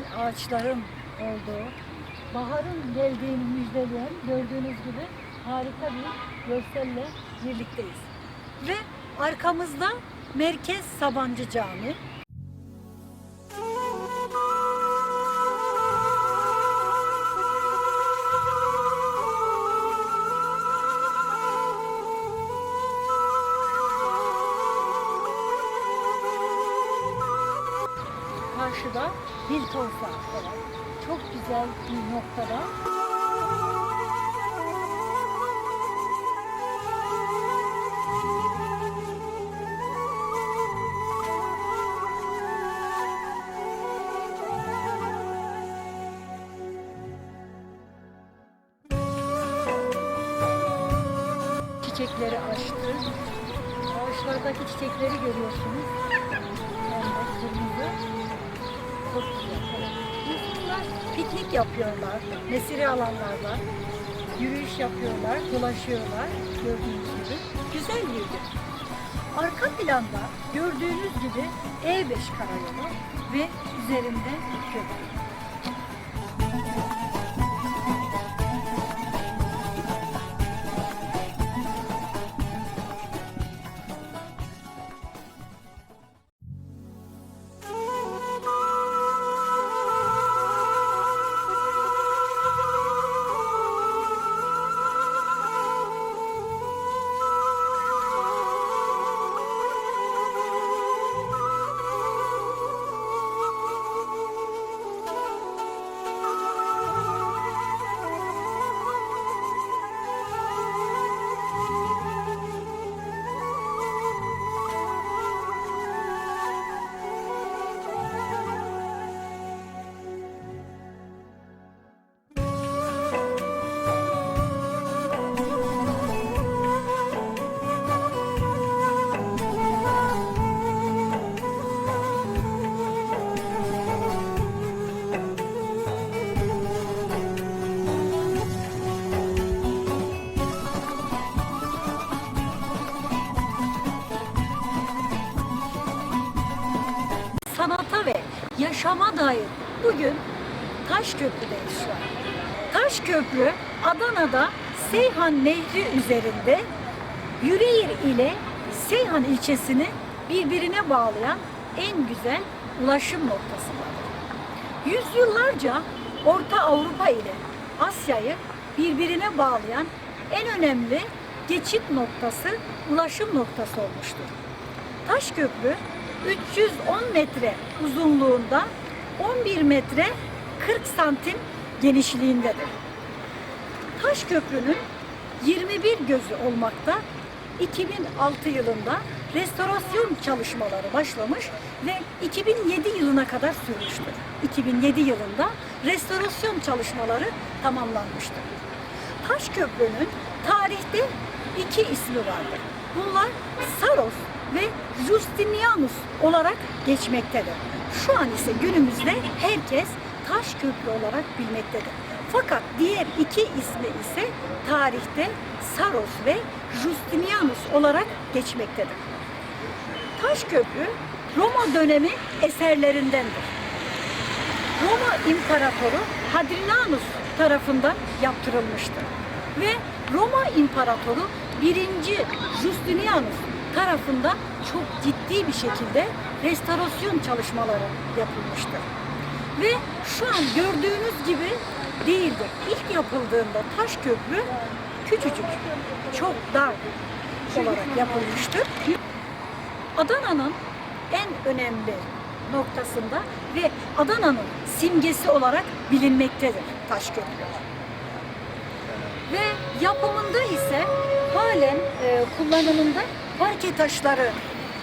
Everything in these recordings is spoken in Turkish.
güzel ağaçların olduğu, baharın geldiğini müjdeleyen gördüğünüz gibi harika bir görselle birlikteyiz. Ve arkamızda Merkez Sabancı Camii. Çiçekleri açtı. Ağaçlardaki çiçekleri görüyorsunuz. Pembe, kırmızı. Çok güzel. Piknik yapıyorlar. Mesire alanlarda. Yürüyüş yapıyorlar, dolaşıyorlar. Gördüğünüz gibi. Güzel bir gün. Arka planda gördüğünüz gibi E5 karayolu ve üzerinde köprü. Yaşama dair bugün Taşköprü'deyiz şu an. Taşköprü Adana'da Seyhan Nehri üzerinde Yüreğir ile Seyhan ilçesini birbirine bağlayan en güzel ulaşım noktasıdır. Yüzyıllarca Orta Avrupa ile Asya'yı birbirine bağlayan en önemli geçit noktası, ulaşım noktası olmuştur. Taşköprü 310 metre uzunluğunda 11 metre 40 santim genişliğindedir. Taşköprünün 21 gözü olmakta 2006 yılında restorasyon çalışmaları başlamış ve 2007 yılına kadar sürmüştür. 2007 yılında restorasyon çalışmaları tamamlanmıştır. Taşköprünün tarihte iki ismi vardır. Bunlar Saros ve Justinianus olarak geçmektedir. Şu an ise günümüzde herkes Taşköprü olarak bilmektedir. Fakat diğer iki ismi ise tarihte Saros ve Justinianus olarak geçmektedir. Taşköprü Roma dönemi eserlerindendir. Roma İmparatoru Hadrianus tarafından yaptırılmıştır. Ve Roma İmparatoru 1. Justinianus tarafından çok ciddi bir şekilde restorasyon çalışmaları yapılmıştır. Ve şu an gördüğünüz gibi değildir. İlk yapıldığında Taşköprü küçücük, çok dar olarak yapılmıştır. Adana'nın en önemli noktasında ve Adana'nın simgesi olarak bilinmektedir Taşköprü. Ve yapımında ise halen e, kullanımında parke taşları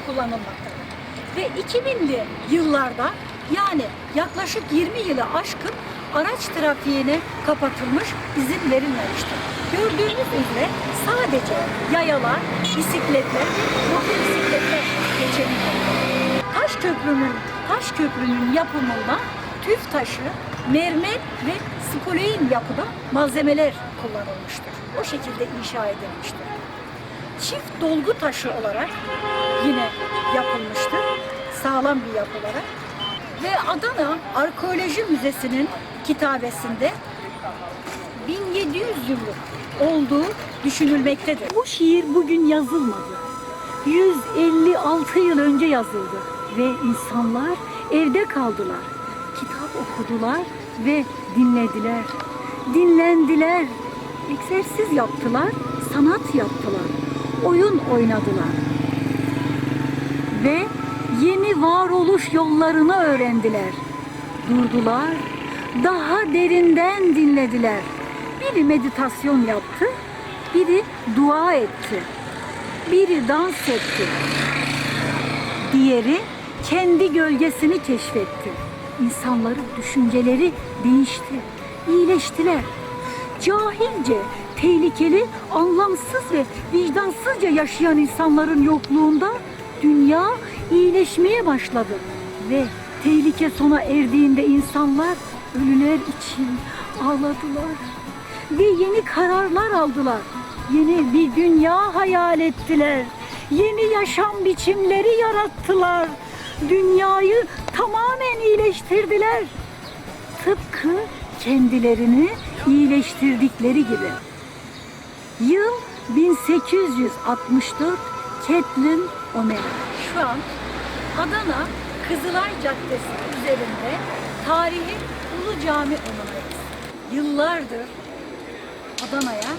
kullanılmaktadır. Ve 2000'li yıllarda yani yaklaşık 20 yılı aşkın araç trafiğine kapatılmış, izin verilmemiştir. Gördüğünüz üzere sadece yayalar, bisikletler ve motosikletler geçebiliyor. Taş köprünün, taş köprünün yapımında tüf taşı, mermer ve spolein yapıda malzemeler kullanılmıştır. O şekilde inşa edilmiştir. Çift dolgu taşı olarak yine yapılmıştır. Sağlam bir yapı olarak. Ve Adana Arkeoloji Müzesi'nin kitabesinde 1700 yıllık olduğu düşünülmektedir. Bu şiir bugün yazılmadı. 156 yıl önce yazıldı ve insanlar evde kaldılar. Kitap okudular ve dinlediler. Dinlendiler. Egzersiz yaptılar, sanat yaptılar. Oyun oynadılar. Ve yeni varoluş yollarını öğrendiler. Durdular, daha derinden dinlediler. Biri meditasyon yaptı, biri dua etti, biri dans etti. Diğeri kendi gölgesini keşfetti. İnsanların düşünceleri değişti, iyileştiler. Cahilce, tehlikeli, anlamsız ve vicdansızca yaşayan insanların yokluğunda dünya iyileşmeye başladı. Ve tehlike sona erdiğinde insanlar ölüler için ağladılar. Ve yeni kararlar aldılar. Yeni bir dünya hayal ettiler. Yeni yaşam biçimleri yarattılar. Dünyayı tamamen iyileştirdiler. Tıpkı kendilerini iyileştirdikleri gibi. Yıl 1864 Kathleen O'Mara. Şu an Adana Kızılay Caddesi üzerinde tarihi Ulu Cami onundayız. Yıllardır Adana'ya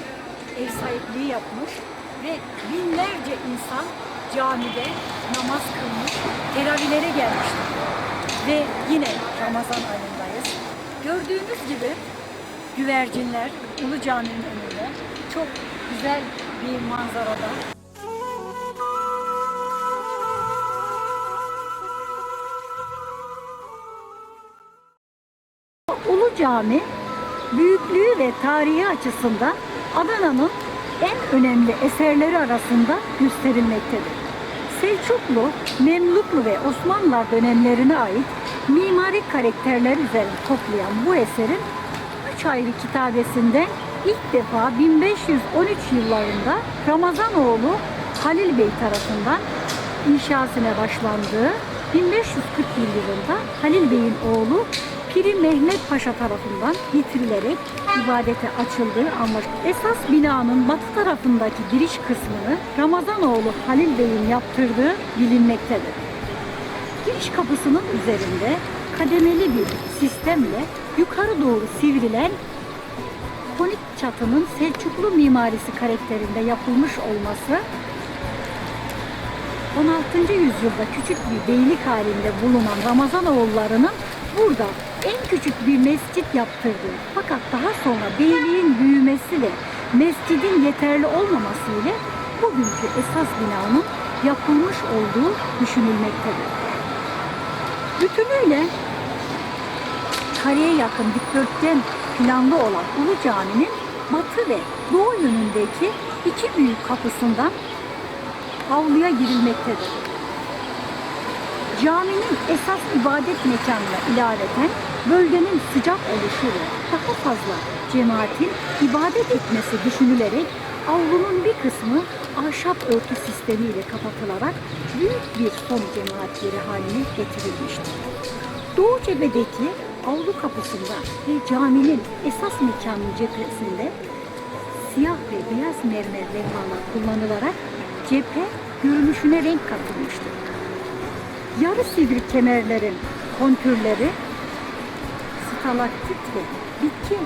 ev sahipliği yapmış ve binlerce insan camide namaz kılmış, teravihlere gelmiştir. Ve yine Ramazan ayındayız. Gördüğünüz gibi güvercinler Ulu Cami'nin önünde çok güzel bir manzarada. Ulu Cami büyüklüğü ve tarihi açısından Adana'nın en önemli eserleri arasında gösterilmektedir. Selçuklu, Memluklu ve Osmanlılar dönemlerine ait mimari karakterler üzerine toplayan bu eserin üç ayrı kitabesinden ilk defa 1513 yıllarında Ramazanoğlu Halil Bey tarafından inşasına başlandığı 1541 yılında Halil Bey'in oğlu Piri Mehmet Paşa tarafından getirilerek ibadete açıldığı anlaşılır. Esas binanın batı tarafındaki giriş kısmını Ramazanoğlu Halil Bey'in yaptırdığı bilinmektedir. Giriş kapısının üzerinde kademeli bir sistemle yukarı doğru sivrilen çatının Selçuklu mimarisi karakterinde yapılmış olması 16. yüzyılda küçük bir beylik halinde bulunan Ramazanoğullarının burada en küçük bir mescit yaptırdığı fakat daha sonra beyliğin büyümesi ve mescidin yeterli olmaması ile bugünkü esas binanın yapılmış olduğu düşünülmektedir. Bütünüyle kareye yakın dikdörtgen planlı olan Ulu Cami'nin batı ve doğu yönündeki iki büyük kapısından avluya girilmektedir. Caminin esas ibadet mekanına ilaveten bölgenin sıcak oluşu ve daha fazla cemaatin ibadet etmesi düşünülerek avlunun bir kısmı ahşap örtü sistemiyle kapatılarak büyük bir son cemaat yeri haline getirilmiştir. Doğu cephedeki avlu kapısında ve caminin esas mekanın cephesinde siyah ve beyaz mermer levhalar kullanılarak cephe görünüşüne renk katılmıştır. Yarı sivri kemerlerin kontürleri stalaktit ve bitki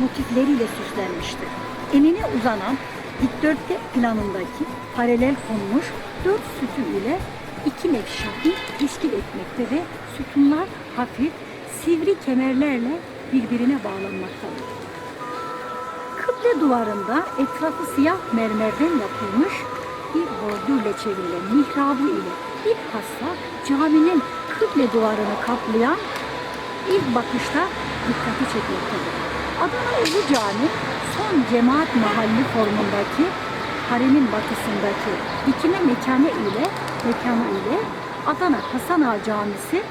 motifleriyle süslenmiştir. Enine uzanan dikdörtgen planındaki paralel konmuş dört sütun ile iki mevşahi teşkil etmekte ve sütunlar hafif sivri kemerlerle birbirine bağlanmaktadır. Kıble duvarında etrafı siyah mermerden yapılmış bir bordürle çevrilen mihrabı ile bilhassa caminin kıble duvarını kaplayan ilk bakışta dikkati çekmektedir. Adana Ulu Cami son cemaat mahalli formundaki haremin batısındaki dikine mekanı ile mekanı ile Adana Hasan Ağa Camisi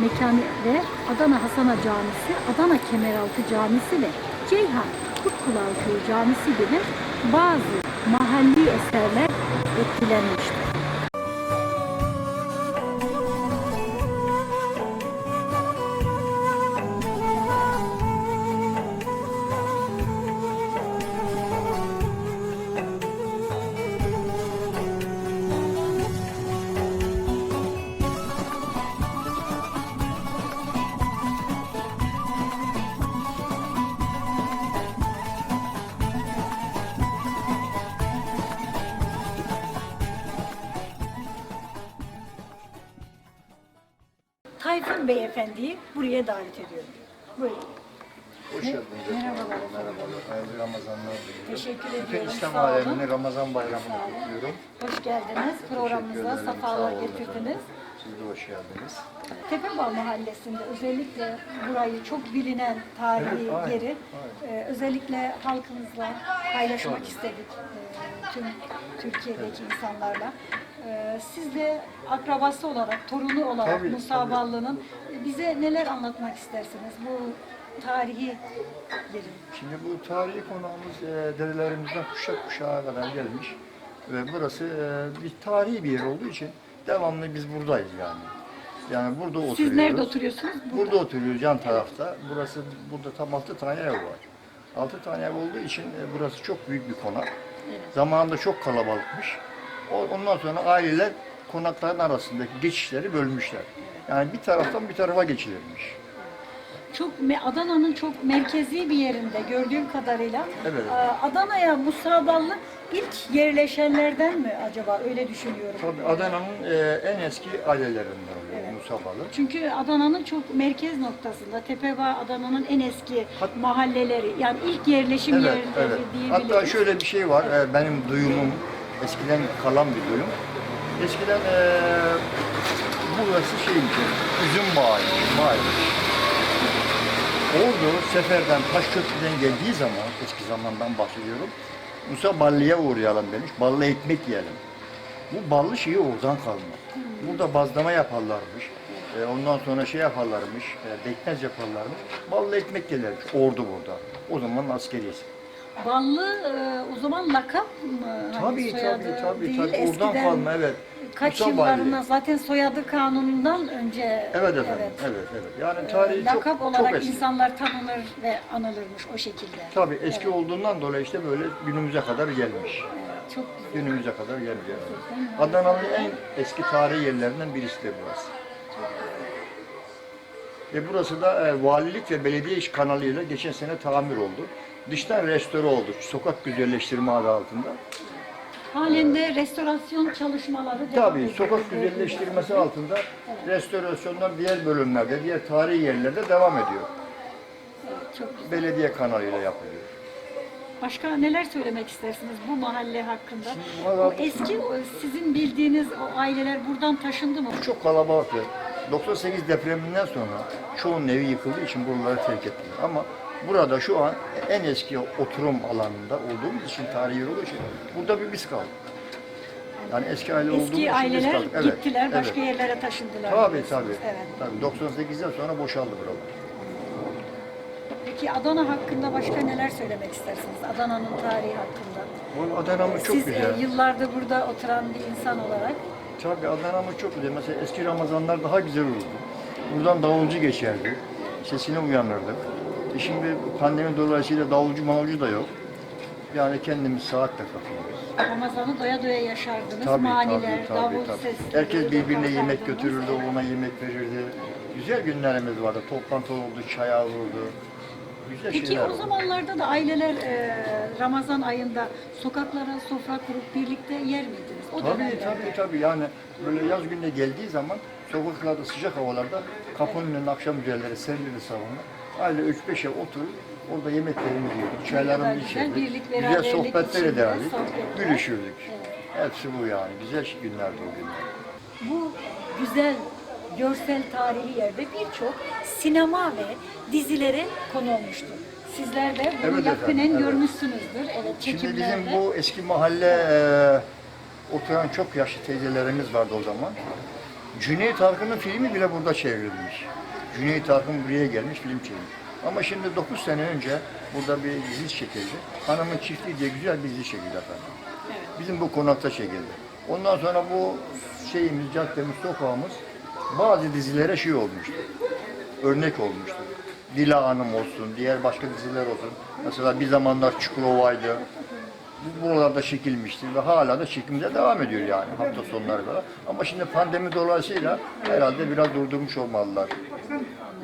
mekanı ve Adana Hasan Ağa Camisi, Adana Kemeraltı Camisi ve Ceyhan Kurtkulağı Köyü Camisi gibi bazı mahalli eserler etkilenmiştir. Hakan Beyefendi'yi buraya davet ediyorum. Buyurun. Hoş geldiniz. Merhabalar. Merhabalar. Hayırlı Ramazanlar diliyorum. Teşekkür Bütün ediyorum. İslam Sağ olun. alemine Ramazan bayramını kutluyorum. Hoş geldiniz. Programımıza ederim. safalar Sağ olun getirdiniz. Siz de hoş geldiniz. Tepebağ Mahallesi'nde özellikle burayı çok bilinen tarihi Evet, aynen, yeri e, özellikle halkımızla paylaşmak istedik. e, tüm Türkiye'deki insanlarla. E, siz de akrabası olarak, torunu olarak Tabii, Musa tabii. Ballı'nın e, bize neler anlatmak istersiniz bu tarihi yerin? Şimdi bu tarihi konağımız e, dedelerimizden kuşak kuşağa kadar gelmiş. Ve burası e, bir tarihi bir yer olduğu için devamlı biz buradayız yani. Yani burada oturuyoruz. Siz nerede oturuyorsunuz? Burada oturuyoruz yan tarafta. Burası burada tam altı tane ev var. Altı tane ev olduğu için e, burası çok büyük bir konak. Zamanında çok kalabalıkmış. Ondan sonra aileler konakların arasındaki geçişleri bölmüşler. Yani bir taraftan bir tarafa geçilirmiş. Çok Adana'nın çok merkezi bir yerinde gördüğüm kadarıyla. Evet. Aa, Adana'ya Musa Ballı ilk yerleşenlerden mi acaba öyle düşünüyorum. Tabii Adana'nın e, en eski ailelerinden Evet. Musa Balı. Çünkü Adana'nın çok merkez noktasında Tepebağ Adana'nın en eski Hat- mahalleleri yani ilk yerleşim Evet, yerleri evet. diyebiliriz. Hatta şöyle bir şey var, e, benim duyumum, eskiden kalan bir duyum. Eskiden e, burası şeymiş, üzüm bağı, bağıymış. Ordu seferden Taşköprü'den geldiği zaman, eski zamandan bahsediyorum, Musa Ballı'ya uğrayalım demiş, ballı ekmek yiyelim. Bu ballı şeyi oradan kalma. Burada bazlama yaparlarmış. E, ondan sonra şey yaparlarmış, e, bekmez yaparlarmış. Ballı ekmek gelirmiş, ordu burada. O zaman askeriyesi. Ballı e, o zaman lakap mı? Hani Tabii soyadı tabii tabii değil, tabii oradan kalma evet. Kaç Balli. zaten soyadı kanunundan önce Evet efendim. Evet evet. Yani tarihi e, çok lakap çok olarak eski. insanlar tanınır ve anılırmış o şekilde. Tabii eski Evet. olduğundan dolayı işte böyle günümüze kadar gelmiş. Evet, çok güzel. Günümüze kadar gelmiş. yani. Adana'nın en eski tarihi yerlerinden birisi de burası. Ve burası da e, valilik ve belediye iş kanalıyla geçen sene tamir oldu. Dıştan restore oldu. Sokak güzelleştirme adı altında. Halen de restorasyon çalışmaları devam Tabii ediyor. sokak güzelleştirmesi altında restorasyonlar diğer bölümlerde, diğer tarihi yerlerde devam ediyor. Çok güzel. Belediye kanalıyla yapılıyor. Başka neler söylemek istersiniz bu mahalle hakkında? Şimdi O eski o sizin bildiğiniz o aileler buradan taşındı mı? Çok kalabalıktı. 98 depreminden sonra çoğunun evi yıkıldığı için buraları terk ettiler. Ama burada şu an en eski oturum alanında olduğumuz için tarihi olduğu için burada bir biz kaldık. Yani eski aile olduğumuz için Eski biz aileler kaldık. Evet, gittiler, başka evet. yerlere taşındılar. Tabii tabii. Evet. tabii. 98'den sonra boşaldı buralar. Peki Adana hakkında başka neler söylemek istersiniz? Adana'nın tarihi hakkında. Adana'mız çok Siz güzel. e, yıllardır burada oturan bir insan olarak Tabii Adana'mız çok güzel. Mesela eski Ramazanlar daha güzel olurdu. Buradan davulcu geçerdi. Sesini uyanırdık. E şimdi pandemi dolayısıyla davulcu mavulcu da yok. Yani kendimiz saatle kapıyoruz. Ramazan'ı doya doya yaşardınız. Tabii, Maniler, tabii, davul tabii, tabii. sesleri. Herkes birbirine yemek götürürdü, ona yemek verirdi. Güzel günlerimiz vardı. Toplantı oldu, çay vurdu. Güzel Peki o zamanlarda da aileler e, Ramazan ayında sokaklara sofra kurup birlikte yer miydiniz? O Tabii dönemlerde. tabii tabii yani böyle yaz gününe geldiği zaman sokaklarda sıcak havalarda kapının önüne akşam üzerleri serilirdi salonda. Aile 3-5 ev oturup orada yemeklerimizi yedik, çaylarımızı güzel, içerdik. birlik, Güzel beraberlik sohbetler içinde ederdik, sohbetler. gülüşürdük. Hepsi bu yani. Güzel günlerdi o günler. Bu güzel görsel tarihi yerde birçok sinema ve dizilere konu olmuştur. Sizler de bunu Evet yakinen efendim, evet. görmüşsünüzdür. Evet, Şimdi çekimlerde. bizim bu eski mahalle e, oturan çok yaşlı teyzelerimiz vardı o zaman. Cüneyt Arkın'ın filmi bile burada çevrilmiş. Cüneyt Arkın buraya gelmiş film çekmiş. Ama şimdi 9 sene önce burada bir dizi çekildi. Hanımın Çiftliği diye güzel bir dizi çekildi efendim. Bizim bu konakta çekildi. Ondan sonra bu şeyimiz, caddemiz, sokağımız bazı dizilere şey olmuştu. Örnek olmuştu. Dila Hanım olsun, diğer başka diziler olsun. Mesela bir zamanlar Çukurova'ydı. Bu buralarda çekilmişti ve hala da çekimde devam ediyor yani hafta sonları kadar. Ama şimdi pandemi dolayısıyla herhalde biraz durdurmuş olmalılar.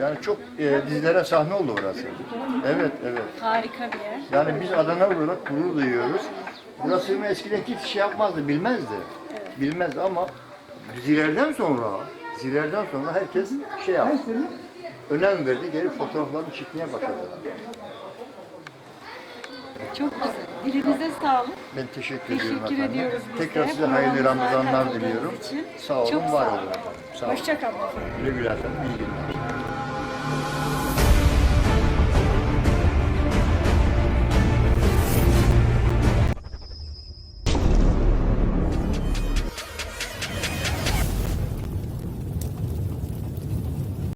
Yani çok e, dizilere sahne oldu burası. Evet, evet. Harika bir yer. Yani biz Adana olarak gurur duyuyoruz. Burası eskiden hiç şey yapmazdı, bilmezdi. Bilmezdi ama dizilerden sonra Zilerden sonra herkes şey yaptı. Önem verdi, gelip fotoğraflarını çekmeye başladılar. Çok güzel. Dilinize sağlık. Ben teşekkür, Teşekkür ediyorum efendim. ediyoruz biz Tekrar de. size hayırlı Ramazanlar diliyorum. için. Sağ olun, Çok var sağ olun olun. efendim. Sağ olun. Hoşçakalın efendim. Güle güle efendim. İyi günler.